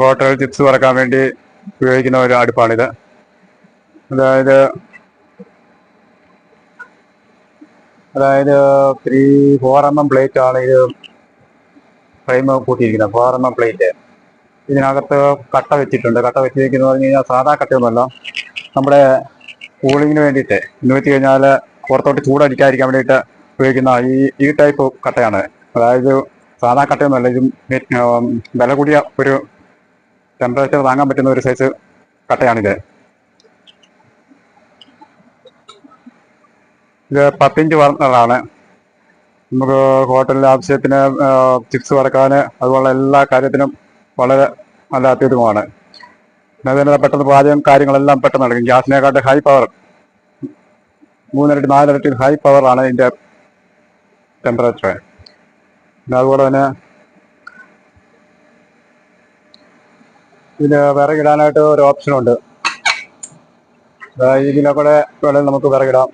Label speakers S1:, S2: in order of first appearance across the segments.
S1: Hotel chips വറക്കാൻ വേണ്ടി ഉപയോഗിക്കുന്ന ഒരു അടുപ്പാണിത്. അതായത് അതായത് three four M M plate ആണ് ഇത് frame കൂട്ടിയിരിക്കുന്നത്. Four M M plate. ഇതിനകത്ത് കട്ട വെച്ചിട്ടുണ്ട്. കട്ട വെച്ചിരിക്കുന്നത് പറഞ്ഞു കഴിഞ്ഞാൽ സാധാ കട്ടയൊന്നുമല്ല. നമ്മുടെ കൂളിങ്ങിന് വേണ്ടിയിട്ട് എന്ന് വെച്ച് കഴിഞ്ഞാൽ പുറത്തോട്ട് ചൂടടിക്കാതിരിക്കാൻ വേണ്ടിയിട്ട് ഉപയോഗിക്കുന്ന ഈ ഈ ടൈപ്പ് കട്ടയാണ്. അതായത് സാധാ കട്ടയൊന്നുമല്ല. ഇത് വില കൂടിയ ഒരു ടെമ്പറേച്ചർ താങ്ങാൻ പറ്റുന്ന ഒരു സൈസ് കട്ടയാണിത്. ഇത് പത്തിഞ്ച് വർണറാണ് നമുക്ക് ഹോട്ടലിലെ ആവശ്യത്തിന് ചിപ്സ് വറക്കാൻ അതുപോലുള്ള എല്ലാ കാര്യത്തിനും വളരെ നല്ല അത്യുത്തമമാണ് പിന്നെ പെട്ടെന്ന് പാചകം കാര്യങ്ങളെല്ലാം പെട്ടെന്ന് നടക്കും. ഗ്യാസിനെക്കാട്ട് ഹൈ പവർ മൂന്നിരട്ടി നാലിരട്ടി ഹൈ പവറാണ് ഇതിന്റെ ടെമ്പറേച്ചർ പിന്നെ അതുപോലെ തന്നെ ഇതിന് വിറകിടാനായിട്ട് ഒരു അതായത് ഇതിനെ കൂടെ വേണമെങ്കിൽ നമുക്ക് വിറകിടാം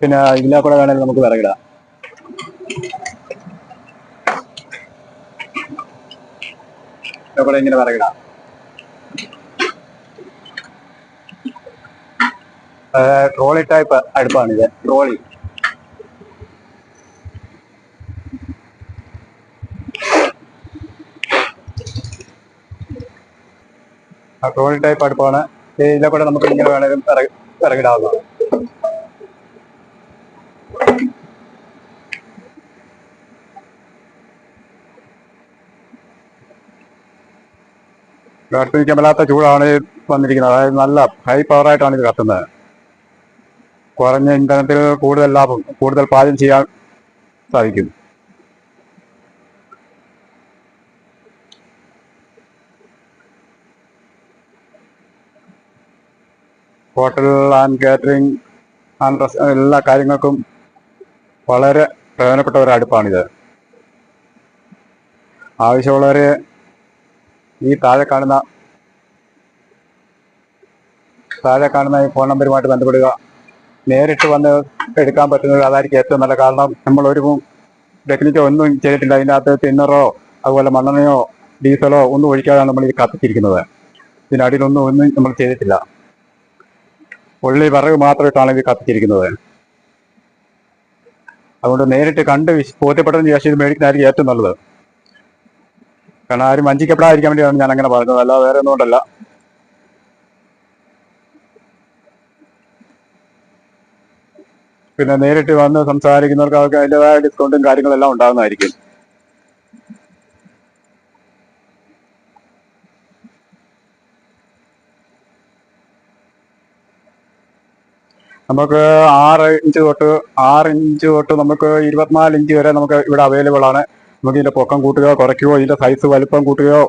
S1: പിന്നെ ഇതിനെ കൂടെ വേണമെങ്കിൽ നമുക്ക് വിറകിടാം ഇങ്ങനെ വിറകിടാം ട്രോളി ടൈപ്പ് അടുപ്പാണിത് ട്രോളി. ട്രോളി ടൈപ്പ് അടുപ്പാണ് ഇതിലെ കൂടെ നമുക്ക് ഇങ്ങനെ വേണമെങ്കിലും വിറക് വിറകിടാവുന്നതാണ് അടുപ്പിക്കാൻ മേലാത്ത ചൂടാണ് വന്നിരിക്കുന്നത്. അതായത് നല്ല ഹൈ പവറായിട്ടാണ് ഇത് കത്തുന്നത്. കുറഞ്ഞ ഇന്ധനത്തിൽ കൂടുതൽ ലാഭം കൂടുതൽ പാചകം ചെയ്യാൻ സാധിക്കും. ഹോട്ടൽ ആൻഡ് കാറ്ററിംഗ് ആൻഡ് എല്ലാ കാര്യങ്ങൾക്കും വളരെ പ്രയോജനപ്പെട്ട ഒരു അടുപ്പാണിത്. ആവശ്യമുള്ളവരെ ഈ താഴെ കാണുന്ന താഴെ കാണുന്ന ഈ ഫോൺ നമ്പറുമായിട്ട് ബന്ധപ്പെടുക. നേരിട്ട് വന്ന് എടുക്കാൻ പറ്റുന്നത് അതായിരിക്കും ഏറ്റവും നല്ല കാരണം. നമ്മൾ ഒരു ടെക്നിക്കോ ഒന്നും ചെയ്തിട്ടില്ല. അതിന്റെ അകത്ത് തിന്നറോ അതുപോലെ മണ്ണെണ്ണയോ ഡീസലോ ഒന്നും ഒഴിക്കാതെയാണ് നമ്മൾ ഇത് കത്തിച്ചിരിക്കുന്നത്. ഇതിനടിയിലൊന്നും ഒന്നും നമ്മൾ ചെയ്തിട്ടില്ല. ഉള്ളി വിറക് മാത്രമായിട്ടാണ് ഇത് കത്തിച്ചിരിക്കുന്നത്. അതുകൊണ്ട് നേരിട്ട് കണ്ട് ബോധ്യപ്പെട്ടതിന് ശേഷം ഇത് മേടിക്കുന്നതായിരിക്കും ഏറ്റവും നല്ലത്. കാരണം ആരും വഞ്ചിക്കപ്പെടാതിരിക്കാൻ വേണ്ടിയാണ് ഞാൻ അങ്ങനെ പറഞ്ഞത്. അല്ലാതെ വേറെ ഒന്നും കൊണ്ടല്ല. പിന്നെ നേരിട്ട് വന്ന് സംസാരിക്കുന്നവർക്ക് അവർക്ക് അതിന്റെതായ ഡിസ്കൗണ്ടും കാര്യങ്ങളെല്ലാം ഉണ്ടാകുന്നതായിരിക്കും. നമുക്ക് ആറ് ഇഞ്ച് തൊട്ട് ആറ് ഇഞ്ച് തൊട്ട് നമുക്ക് ഇരുപത്തിനാല് ഇഞ്ച് വരെ നമുക്ക് ഇവിടെ അവൈലബിൾ ആണ്. നമുക്ക് ഇതിന്റെ പൊക്കം കൂട്ടുകയോ കുറയ്ക്കുകയോ ഇതിന്റെ സൈസ് വലുപ്പം കൂട്ടുകയോ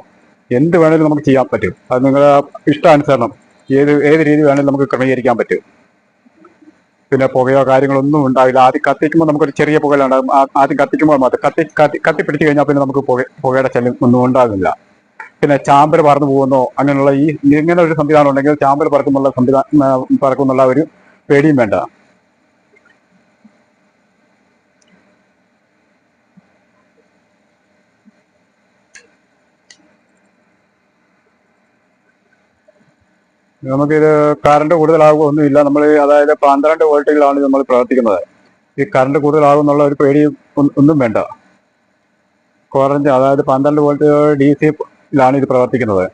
S1: എന്ത് വേണേലും നമുക്ക് ചെയ്യാൻ പറ്റും. അത് നിങ്ങളുടെ ഇഷ്ടാനുസരണം ഏത് ഏത് രീതി വേണേലും നമുക്ക് ക്രമീകരിക്കാൻ പറ്റും. പിന്നെ പുകയോ കാര്യങ്ങളൊന്നും ഉണ്ടാവില്ല. ആദ്യം കത്തിക്കുമ്പോൾ നമുക്കൊരു ചെറിയ പുകയിലുണ്ടാകും ആദ്യം കത്തിക്കുമ്പോൾ മാത്രം. കത്തി കത്തി കത്തിപ്പിടിച്ച് കഴിഞ്ഞാൽ പിന്നെ നമുക്ക് പുക പുകയുടെ ശല്യം ഒന്നും ഉണ്ടാകുന്നില്ല പിന്നെ ചാമ്പൽ പറന്നു പോകുന്നോ അങ്ങനെയുള്ള ഈ ഇങ്ങനെ ഒരു സംവിധാനം ഉണ്ടെങ്കിൽ ചാമ്പൽ പറക്കുന്നുള്ള സംവിധാനം പറക്കുന്നുള്ള ഒരു പേടിയും വേണ്ട. നമുക്കിത് കറണ്ട് കൂടുതലാകുമോ ഒന്നുമില്ല നമ്മൾ അതായത് പന്ത്രണ്ട് വോൾട്ടുകളാണ് നമ്മൾ പ്രവർത്തിക്കുന്നത്. ഈ കറണ്ട് കൂടുതലാകും എന്നുള്ള ഒരു പേടി ഒന്നും വേണ്ട. കുറഞ്ഞ അതായത് പന്ത്രണ്ട് വോൾട്ട് ഡി സിയിലാണ് ഇത് പ്രവർത്തിക്കുന്നത്.